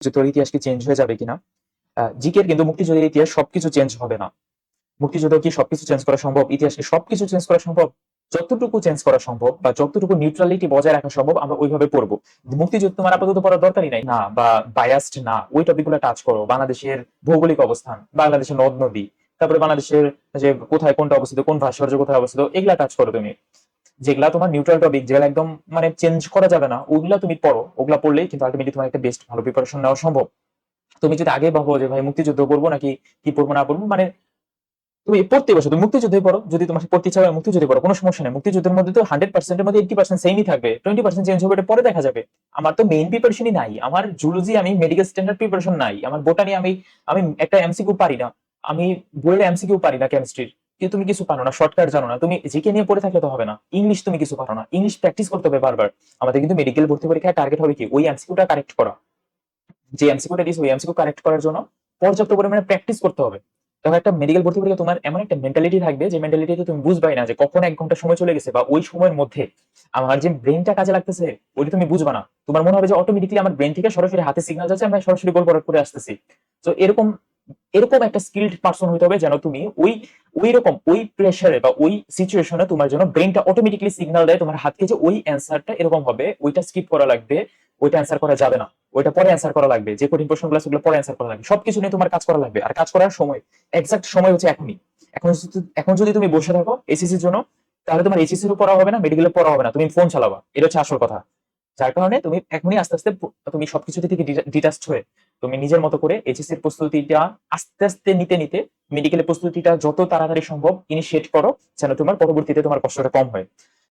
মুক্তিযুদ্ধের ইতিহাস কি চেঞ্জ হয়ে যাবে কিনা? জিকের কিন্তু মুক্তিযুদ্ধের ইতিহাস সবকিছু চেঞ্জ হবে না। মুক্তিযুদ্ধ কি সবকিছু চেঞ্জ করা সম্ভব? ইতিহাস কি সবকিছু চেঞ্জ করা সম্ভব? যতটুকু চেঞ্জ করা সম্ভব বা যতটুকু নিউট্রালিটি বজায় রাখা সম্ভব আমরা ওইভাবে পড়ব। মুক্তিযুদ্ধ তোমার আপাতত পড়ার দরকারই নাই। না, বা বায়াসড না। ওই টপিকগুলো টাচ করো। বাংলাদেশের ভৌগোলিক অবস্থান, বাংলাদেশের নদ নদী তারপরে বাংলাদেশের যে কোথায় কোনটা অবস্থিত, কোন ভাস্কর্য কোথায় অবস্থিত, এগুলা টাচ করো তুমি। যেগুলা তোমার নিউট্রাল টপিক যেগুলো একদম মানে চেঞ্জ করা যাবে না, ওগুলা তুমি পড়ো। ওগুলা পড়লেই কিন্তু আলটিমেটলি তোমার একটা বেস্ট ভালো প্রিপারেশন নেওয়া সম্ভব। তুমি যদি আগে ভাবো যে, ভাই, মুক্তিযুদ্ধ করব নাকি কি পড়ব না পড়ব? মানে তুমি পড়তে বসো, তুমি মুক্তিযুদ্ধে পড়ো। যদি তোমার পড়তে ইচ্ছা হয় মুক্তিযুদ্ধে পড়ো, কোনো সমস্যা নেই। মুক্তিযুদ্ধের মধ্যে তো হান্ড্রেড পার্সেন্টের মধ্যে এইটি পার্সেন্ট সেমই থাকবে। টোয়েন্টি পার্সেন্ট চেঞ্জ হবে পরে দেখা যাবে। আমার তো মেইন প্রিপারেশনই নাই। আমার জুলজি আমি মেডিকেল স্ট্যান্ডার্ড প্রিপারেশন নাই। আমার বোটানি আমি আমি একটা এমসিকিউ পারি না। আমি বইয়ের এমসিকিউ পারি না কেমিস্ট্রির কিন্তু তুমি কিছু পারো না শর্টকাট জানো না। তুমি জিকে নিয়ে পড়ে থাকলে তো হবে না। ইংলিশ তুমি কিছু পারো না। ইংলিশ প্র্যাকটিস করতে হবে বারবার। আমাদের কিন্তু মেডিকেল ভর্তি পরীক্ষায় টার্গেট হবে কি? ওই এমসিকিউটা কারেক্ট করা। যে এমসিকিউটা দিয়েছে, ওই এমসিকিউ কারেক্ট করার জন্য পর্যাপ্ত পরিমাণে প্র্যাকটিস করতে হবে। তখন একটা মেডিকেল ভর্তি পরীক্ষা তোমার এমন একটা মেন্টালিটি থাকবে, যে মেন্টালিটিতে তুমি বুঝবাই না যে কখন এক ঘণ্টা সময় চলে গেছে বা ওই সময়ের মধ্যে আমার যে ব্রেনটা কাজে লাগতেছে, ওইটা তুমি বুঝবা না। তোমার মনে হবে যে অটোমেটিকলি আমার ব্রেন থেকে সরাসরি হাতে সিগন্যাল যাচ্ছে, আমি সরাসরি গোল করে আসতেছি। তো এরকম এরকম একটা স্কিল্ড পার্সন হইতে হবে যেন তুমি ওই ওই রকম ওই প্রেসারে বা ওই সিচুয়েশনে তোমার জন্য ব্রেনটা অটোমেটিকলি সিগন্যাল দেয়, তোমার হাতকে যে ওই অ্যান্সারটা এরকম হবে, ওইটা স্কিপ করা লাগবে, ওইটা অ্যান্সার করা যাবে না। ওইটা পরে অ্যান্সার করা লাগবে, যে কঠিন প্রশ্নগুলো ওগুলো পরে অ্যান্সার করা লাগবে। সবকিছু নিয়ে তোমার কাজ করা লাগবে। আর কাজ করার সময় এক্সাক্ট সময় হচ্ছে এখনই। এখন এখন যদি তুমি বসে থাকো এসিসির জন্য, তাহলে তোমার এসিসি এর পড়া হবে না মেডিকেলের পড়া হবে না। তুমি ফোন চালাবা। এটা হচ্ছে আসল কথা। যার কারণে তুমি এখনই আস্তে আস্তে তুমি সবকিছু থেকে ডিটাচড হয়ে তুমি নিজের মতো করে এইচএসসি এর প্রস্তুতিটা আস্তে আস্তে নিতে নিতে মেডিকেলের প্রস্তুতিটা যত তাড়াতাড়ি সম্ভব ইনিশিয়েট করো, যেন তোমার পরবর্তীতে তোমার কষ্টটা কম হয়।